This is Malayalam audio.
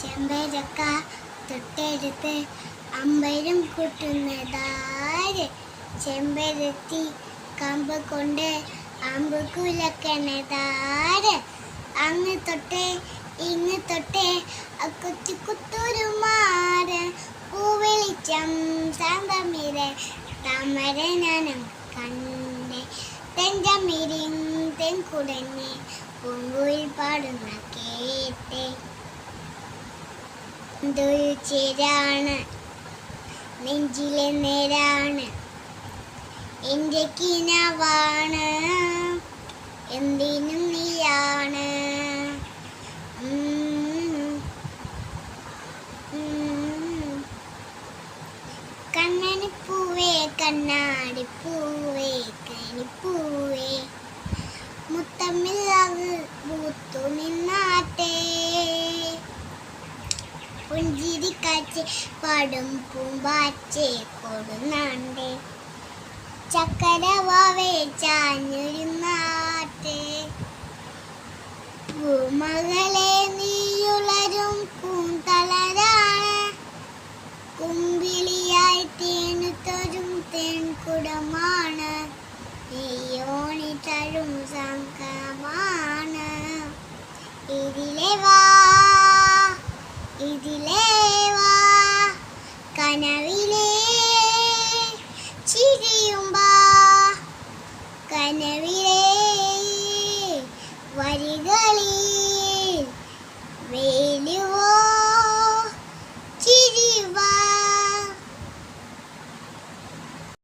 ചെമ്പരക്ക തൊട്ടെടുത്ത് അമ്പരം കൂട്ടുന്നതാര്? ചെമ്പരത്തി കമ്പ് കൊണ്ട് അമ്പ് കുലക്കണതാര്? അങ്ങ് തൊട്ടേ ഇങ്ങ് തൊട്ടേ കുത്തി കുത്തുരുമാറ് പൂവെളിച്ചം സാന്തമിരെ ഞാനും കണ്ടേ തെഞ്ചമിരിൻ തെൻകുടഞ്ഞ് പൂങ്കുയിൽ പാടുന്ന കേട്ടേ. എന്തൊരു ചേരാണ്. നെഞ്ചിലെ നേരാണ്. എന്റെ കിനവാണ് എന്തിനും നീയാണ്. കണ്ണനിപ്പൂവേ കണ്ണാടിപ്പൂവേ കനിപ്പൂവേ മുത്തമ്മില്ലാവ് പൂത്തു നിന്നാട്ടേ പാടും പൂമ്പാച്ചേ കൊടുന്നാണ്ടേ ചക്കരവാവേ ചാഞ്ഞൊരുന്നാട്ടെ പൂമകളെ നീയുളരും പൂന്തളരാണ്. കുമ്പിളിയായി തേനുത്തൊരും തേൻകുടമാണ്. നെയ്യോണി തഴും സംഘമാണ്. ഇതിലെ വാ ഇതിലേ കനവിലേ ചിരിയുമ്പ കനവിലേ വരിക